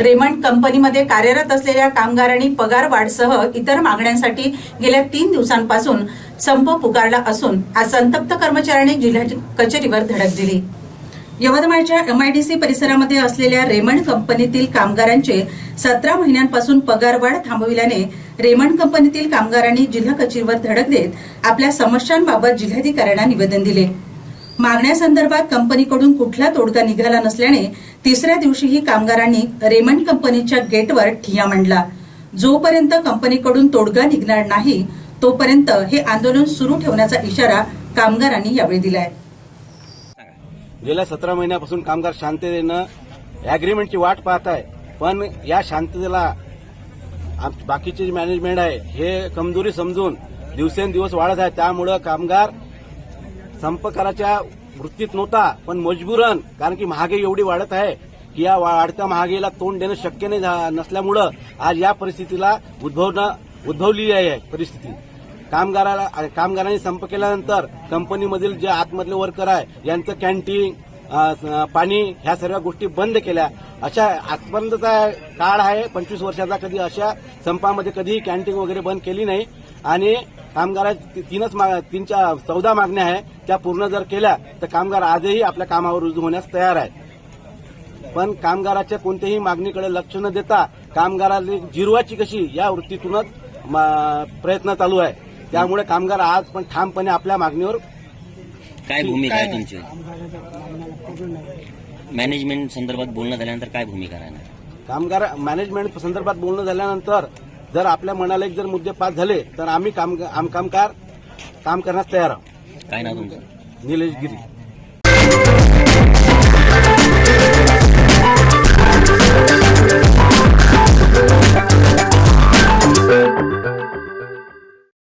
Raymond कंपनीमध्ये कार्यरत असलेल्या कामगारांनी पगार वाढसह इतर मागण्यांसाठी गेल्या तीन दिवसांपासून संप पुकारला असून आज संतप्त कर्मचाऱ्यांनी जिल्हा कचेरीवर धडक दिली. यवतमाळच्या एमआयडीसी परिसरामध्ये असलेल्या रेमंड कंपनीतील कामगारांचे सतरा महिन्यांपासून पगारवाढ थांबविल्याने रेमंड कंपनीतील कामगारांनी जिल्हा कचेरीवर धडक देत आपल्या समस्यांबाबत जिल्हाधिकाऱ्यांना निवेदन दिले. मागण्यासंदर्भात कंपनीकडून कुठला तोडगा निघाला नसल्याने तिसऱ्या दिवशीही कामगारांनी रेमंड कंपनीच्या गेटवर ठिया मांडला. जोपर्यंत कंपनीकडून तोडगा निघणार नाही तोपर्यंत हे आंदोलन सुरू ठेवण्याचा इशारा कामगारांनी यावेळी दिलाय. गेल्या सतरा महिन्यापासून कामगार शांततेनं अग्रीमेंटची वाट पाहत आहे पण या शांततेला बाकीचे जे मॅनेजमेंट आहे हे कमजोरी समजून दिवसेंदिवस वाढत आहे. त्यामुळं कामगार संपकाराच्या वृत्तीत नव्हता पण मजबूरन कारण की महागाई एवढी वाढत आहे की या वाढत्या महागाईला तोंड देणं शक्य नाही झा- नसल्यामुळं आज या परिस्थितीला उद्भवणं उद्भवलेली आहे परिस्थिती. कामगाराला कामगारांनी संप केल्यानंतर कंपनीमधील जे आतमधले वर्कर आहे यांचं कॅन्टीन पाणी ह्या सर्व गोष्टी बंद केल्या. अशा आजपर्यंतचा काळ आहे. पंचवीस वर्षाचा कधी अशा संपामध्ये कधीही कॅन्टीन वगैरे बंद केली नाही. आणि कामगाराची तीनच मा- तीनच्या चौदा मागण्या आहे. त्या पूर्ण जर केल्या तर कामगार आजही आपल्या कामावर रुजू होण्यास तयार आहे पण कामगाराच्या कोणत्याही मागणीकडे लक्ष न देता कामगाराला जिरवाची कशी या वृत्तीतूनच म- प्रयत्न चालू आहे. त्यामुळे कामगार आज पण ठामपणे आपल्या मागणीवर काय भूमिका आहे तुमची? मॅनेजमेंट संदर्भात बोलणं झाल्यानंतर काय भूमिका राहणार? कामगार मॅनेजमेंट संदर्भात बोलणं झाल्यानंतर जर आपल्या मनाला एक जर मुद्दे पास झाले तर आम्ही काम आम कामगार काम करण्यास तयार आहोत. काय नाव तुमचं? निलेश गिरी.